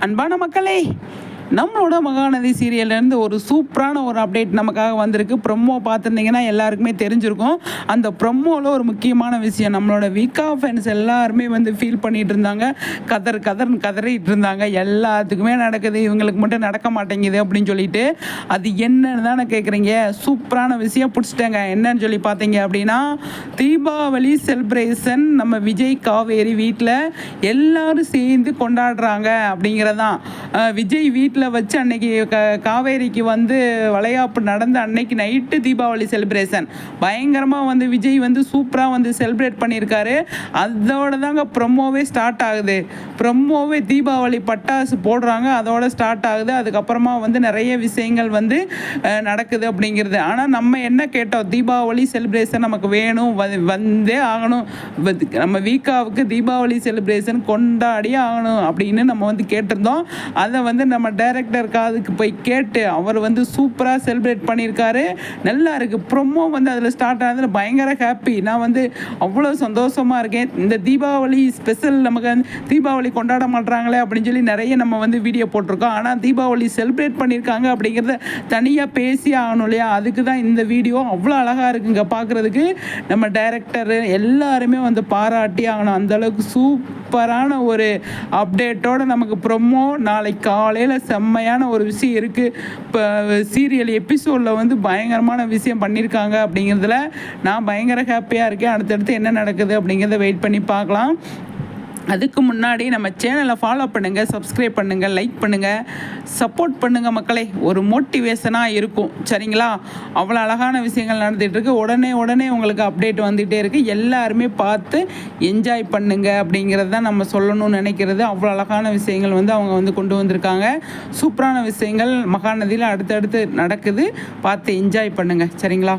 அன்பான மக்களே நம்மளோட மகாநதி சீரியல்லேருந்து ஒரு சூப்பரான ஒரு அப்டேட் நமக்காக வந்திருக்கு. ப்ரொமோ பார்த்துருந்தீங்கன்னா எல்லாருக்குமே தெரிஞ்சிருக்கும். அந்த ப்ரொமோவில் ஒரு முக்கியமான விஷயம் நம்மளோட வீக்கா ஃபேன்ஸ் எல்லாருமே வந்து ஃபீல் பண்ணிகிட்டு இருந்தாங்க கதர் கதர்னு கதறிட்டு இருந்தாங்க எல்லாத்துக்குமே நடக்குது இவங்களுக்கு மட்டும் நடக்க மாட்டேங்குது அப்படின்னு சொல்லிட்டு. அது என்னன்னு தானே கேட்குறீங்க சூப்பரான விஷயம் பிடிச்சிட்டேங்க. என்னன்னு சொல்லி பார்த்தீங்க அப்படின்னா தீபாவளி செலிப்ரேஷன் நம்ம விஜய் காவேரி வீட்டில் எல்லாரும் சேர்ந்து கொண்டாடுறாங்க அப்படிங்கிறதான். விஜய் வீட்டில் வச்சு அன்னைக்கு க காவேரிக்கு வந்து வளையாப்பு நடந்த அன்னைக்கு நைட்டு தீபாவளி செலிப்ரேஷன் பயங்கரமாக வந்து விஜய் வந்து சூப்பராக வந்து செலிப்ரேட் பண்ணியிருக்காரு. அதோட தாங்க ப்ரொமோவே ஸ்டார்ட் ஆகுது. ப்ரொமோவே தீபாவளி பட்டாசு போடுறாங்க. அதோட ஸ்டார்ட் ஆகுது. அதுக்கப்புறமா வந்து நிறைய விஷயங்கள் வந்து நடக்குது அப்படிங்கிறது. ஆனால் நம்ம என்ன கேட்டோம்? தீபாவளி செலிப்ரேஷன் நமக்கு வேணும். வந்தே ஆகணும். நம்ம வீக்காவுக்கு தீபாவளி செலிப்ரேஷன் கொண்டாடியே ஆகணும் அப்படின்னு நம்ம வந்து கேட்டிருந்தோம். அதை வந்து நம்ம டைரக்டர் காதுக்கு போய் கேட்டு அவர் வந்து சூப்பராக செலிப்ரேட் பண்ணியிருக்காரு. நல்லா இருக்குது ப்ரொமோ வந்து அதில் ஸ்டார்ட் ஆனதில் பயங்கர ஹாப்பி நான் வந்து அவ்வளோ சந்தோஷமாக இருக்கேன். இந்த தீபாவளி ஸ்பெஷல் நமக்கு தீபாவளி கொண்டாட மாட்டுறாங்களே அப்படின்னு சொல்லி நிறைய நம்ம வந்து வீடியோ போட்டிருக்கோம். ஆனால் தீபாவளி செலிப்ரேட் பண்ணியிருக்காங்க அப்படிங்கிறத தனியாக பேசி ஆகணும் இல்லையா? அதுக்கு தான் இந்த வீடியோ அவ்வளோ அழகாக இருக்குங்க பார்க்குறதுக்கு நம்ம டைரக்டர் எல்லாருமே வந்து பாராட்டி ஆகணும். அந்தளவுக்கு சூப்பரான ஒரு அப்டேட்டோட நமக்கு ப்ரொமோ நாளை காலையில் செம்மையான ஒரு விஷயம் இருக்குது இப்போ சீரியல் எபிசோடில் வந்து பயங்கரமான விஷயம் பண்ணியிருக்காங்க அப்படிங்கிறதுல நான் பயங்கர ஹாப்பியாக இருக்கேன். அடுத்தடுத்து என்ன நடக்குது அப்படிங்கிறத வெயிட் பண்ணி பார்க்கலாம். அதுக்கு முன்னாடி நம்ம சேனலை ஃபாலோ பண்ணுங்கள் சப்ஸ்கிரைப் பண்ணுங்கள் லைக் பண்ணுங்கள் சப்போர்ட் பண்ணுங்கள் மக்களே. ஒரு மோட்டிவேஷனாக இருக்கும். சரிங்களா? அவ்வளோ அழகான விஷயங்கள் நடந்துகிட்ருக்கு உடனே உடனே உங்களுக்கு அப்டேட் வந்துகிட்டே இருக்குது எல்லாருமே பார்த்து என்ஜாய் பண்ணுங்கள் அப்படிங்கிறது தான் நம்ம சொல்லணும்னு நினைக்கிறது. அவ்வளோ அழகான விஷயங்கள் வந்து அவங்க வந்து கொண்டு வந்திருக்காங்க. சூப்பரான விஷயங்கள் மகாநதியில் அடுத்தடுத்து நடக்குது. பார்த்து என்ஜாய் பண்ணுங்கள் சரிங்களா?